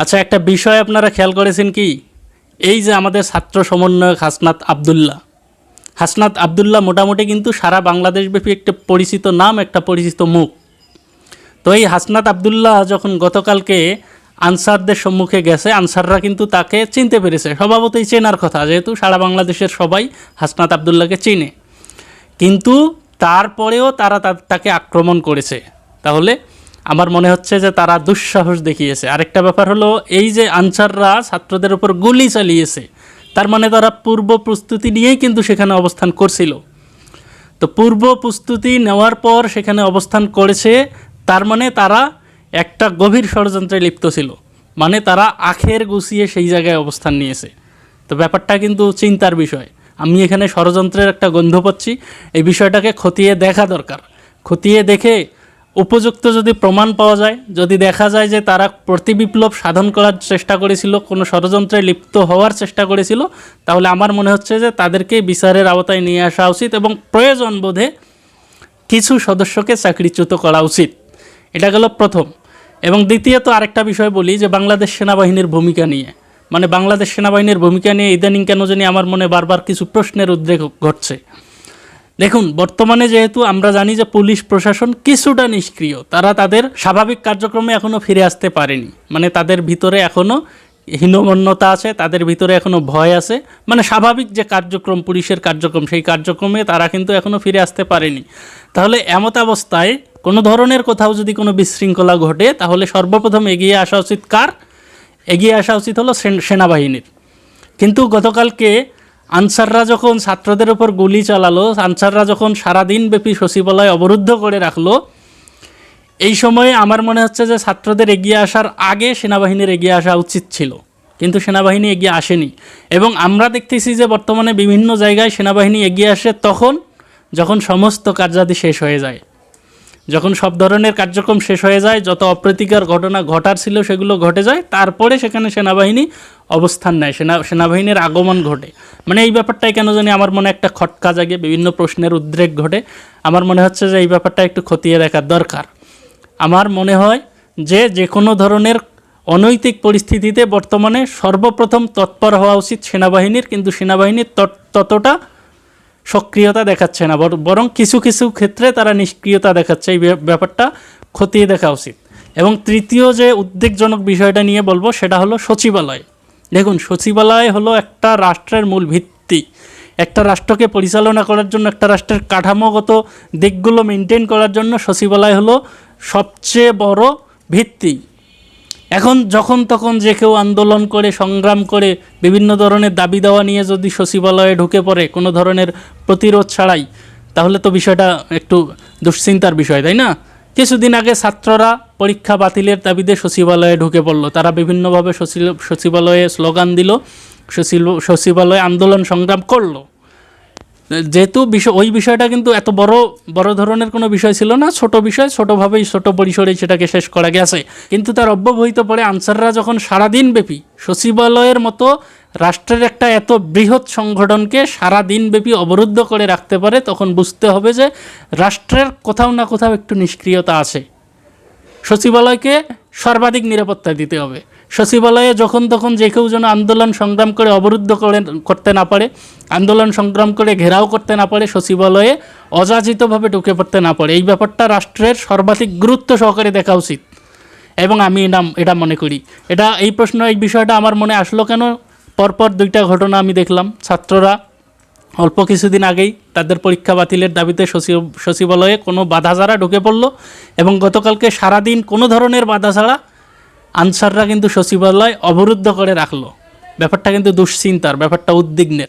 আচ্ছা একটা বিষয় আপনারা খেয়াল করেছেন কি? এই যে আমাদের ছাত্র সমন্বয়ক হাসনাত আবদুল্লাহ। হাসনাত আবদুল্লাহ মোটামুটি কিন্তু সারা বাংলাদেশব্যাপী একটা পরিচিত নাম, একটা পরিচিত মুখ। তো এই হাসনাত আবদুল্লাহ যখন গতকালকে আনসারদের সম্মুখে গেছে, আনসাররা কিন্তু তাকে চিনতে পেরেছে। স্বভাবতই চেনার কথা, যেহেতু সারা বাংলাদেশের সবাই হাসনাত আবদুল্লাহকে চিনে। কিন্তু তারপরেও তারা তাকে আক্রমণ করেছে। তাহলে আমার মনে হচ্ছে যে তারা দুঃসাহস দেখিয়েছে। আরেকটা ব্যাপার হলো, এই যে আনসাররা ছাত্রদের উপর গুলি চালিয়েছে, তার মানে তারা পূর্ব প্রস্তুতি নিয়েই কিন্তু সেখানে অবস্থান করছিল। তো পূর্ব প্রস্তুতি নেওয়ার পর সেখানে অবস্থান করেছে, তার মানে তারা একটা গভীর ষড়যন্ত্রে লিপ্ত ছিল। মানে তারা আখের গুছিয়ে সেই জায়গায় অবস্থান নিয়েছে। তো ব্যাপারটা কিন্তু চিন্তার বিষয়। আমি এখানে ষড়যন্ত্রের একটা গন্ধ পাচ্ছি। এই বিষয়টাকে খতিয়ে দেখা দরকার। খতিয়ে দেখে উপযুক্ত যদি প্রমাণ পাওয়া যায়, যদি দেখা যায় যে তারা প্রতিবিপ্লব সাধন করার চেষ্টা করেছিল, কোনো ষড়যন্ত্রে লিপ্ত হওয়ার চেষ্টা করেছিল, তাহলে আমার মনে হচ্ছে যে তাদেরকে বিচারের আওতায় নিয়ে আসা উচিত এবং প্রয়োজন বোধে কিছু সদস্যকে চাকরিচ্যুত করা উচিত। এটা গেল প্রথম। এবং দ্বিতীয়ত আরেকটা বিষয় বলি যে বাংলাদেশ সেনাবাহিনীর ভূমিকা নিয়ে। মানে বাংলাদেশ সেনাবাহিনীর ভূমিকা নিয়ে ইদানিং কেন জানি আমার মনে বারবার কিছু প্রশ্নের উদ্রেক ঘটছে। দেখুন, বর্তমানে যেহেতু আমরা জানি যে পুলিশ প্রশাসন কিছুটা নিষ্ক্রিয়, তারা তাদের স্বাভাবিক কার্যক্রমে এখনও ফিরে আসতে পারেনি। মানে তাদের ভিতরে এখনও হীনমন্যতা আছে, তাদের ভিতরে এখনও ভয় আছে। মানে স্বাভাবিক যে কার্যক্রম, পুলিশের কার্যক্রম, সেই কার্যক্রমে তারা কিন্তু এখনও ফিরে আসতে পারেনি। তাহলে এমত অবস্থায় কোনো ধরনের কোথাও যদি কোনো বিশৃঙ্খলা ঘটে, তাহলে সর্বপ্রথম এগিয়ে আসা উচিত কার? এগিয়ে আসা উচিত হলো সেন- সেনাবাহিনীর। কিন্তু গতকালকে আনসাররা যখন ছাত্রদের উপর গুলি চালালো, আনসাররা যখন সারাদিন ব্যাপী সচিবালয় অবরুদ্ধ করে রাখল, এই সময়ে আমার মনে হচ্ছে যে ছাত্রদের এগিয়ে আসার আগে সেনাবাহিনীর এগিয়ে আসা উচিত ছিল। কিন্তু সেনাবাহিনী এগিয়ে আসেনি। এবং আমরা দেখতেছি যে বর্তমানে বিভিন্ন জায়গায় সেনাবাহিনী এগিয়ে আসে তখন, যখন সমস্ত কার্যাদি শেষ হয়ে যায়। যখন সব ধরনের কার্যক্রম শেষ হয়ে যায়, যত অপ্রীতিকর ঘটনা ঘটার ছিল সেগুলো ঘটে যায়, তারপরে সেখানে সেনাবাহিনী অবস্থান নেয়, সেনা, সেনাবাহিনীর আগমন ঘটে। মানে এই ব্যাপারটাই কেন জানি আমার মনে একটা খটকা জাগে, বিভিন্ন প্রশ্নের উদ্রেক ঘটে। আমার মনে হচ্ছে যে এই ব্যাপারটা একটু খতিয়ে দেখার দরকার। আমার মনে হয় যে যে কোনো ধরনের অনৈতিক পরিস্থিতিতে বর্তমানে সর্বপ্রথম তৎপর হওয়া উচিত সেনাবাহিনীর, কিন্তু সেনাবাহিনীর তত- ততটা সক্রিয়তা দেখাচ্ছে না, বর- কিছু কিছু ক্ষেত্রে তারা নিষ্ক্রিয়তা দেখাচ্ছে, এই ব্যাপ- ব্যাপারটা খতিয়ে দেখা উচিত। এবং তৃতীয় যে উদ্বেগজনক বিষয়টা নিয়ে বলব, সেটা হলো সচিবালয়। দেখুন, সচিবালয় হলো একটা রাষ্ট্রের মূল ভিত্তি। একটা রাষ্ট্রকে পরিচালনা করার জন্য, একটা রাষ্ট্রের কাঠামোগত দিকগুলো মেনটেন করার জন্য সচিবালয় হলো সবচেয়ে বড় ভিত্তি। এখন যখন তখন যে কেউ আন্দোলন করে, সংগ্রাম করে, বিভিন্ন ধরনের দাবি দেওয়া নিয়ে যদি সচিবালয়ে ঢুকে পড়ে কোনো ধরনের প্রতিরোধ ছাড়াই, তাহলে তো বিষয়টা একটু দুশ্চিন্তার বিষয়, তাই না? কিছুদিন আগে ছাত্ররা পরীক্ষা বাতিলের দাবিতে সচিবালয়ে ঢুকে পড়ল। তারা বিভিন্নভাবে সচিল- সচিবালয়ে স্লোগান দিল, সচিল, সচিবালয়ে আন্দোলন সংগ্রাম করল। যেহেতু বিষয় ওই বিষয়টা কিন্তু এত বড় বড় ধরনের কোনো বিষয় ছিল না। ছোট বিষয়, ছোটোভাবেই ছোট পরিসরেই সেটাকে শেষ করা গেছে। কিন্তু তার অব্যবহিত পরে আনসাররা যখন সারাদিন ব্যাপী সচিবালয়ের মতো রাষ্ট্রের একটা এত বৃহৎ সংগঠনকে সারাদিন ব্যাপী অবরুদ্ধ করে রাখতে পারে, তখন বুঝতে হবে যে রাষ্ট্রের কোথাও না কোথাও একটু নিষ্ক্রিয়তা আছে। সচিবালয়কে সর্বাধিক নিরাপত্তা দিতে হবে। সচিবালয়ে যখন তখন যে কেউ যেন আন্দোলন সংগ্রাম করে অবরুদ্ধ করে, করতে না পারে, আন্দোলন সংগ্রাম করে ঘেরাও করতে না পারে, সচিবালয়ে অযাচিতভাবে ঢুকে পড়তে না পারে, এই ব্যাপারটা রাষ্ট্রের সর্বাধিক গুরুত্ব সহকারে দেখা উচিত। এবং আমি এটা এটা মনে করি। এটা, এই প্রশ্ন, এই বিষয়টা আমার মনে আসলো কেন? পরপর দুইটা ঘটনা আমি দেখলাম। ছাত্ররা অল্প কিছুদিন আগেই তাদের পরীক্ষা বাতিলের দাবিতে সচিব, সচিবালয়ে কোনো বাধা ছাড়া ঢুকে পড়ল এবং গতকালকে সারাদিন কোনো ধরনের বাধা ছাড়া আনসাররা কিন্তু সচিবালয় অবরুদ্ধ করে রাখল। ব্যাপারটা কিন্তু দুশ্চিন্তার ব্যাপারটা উদ্বিগ্নের।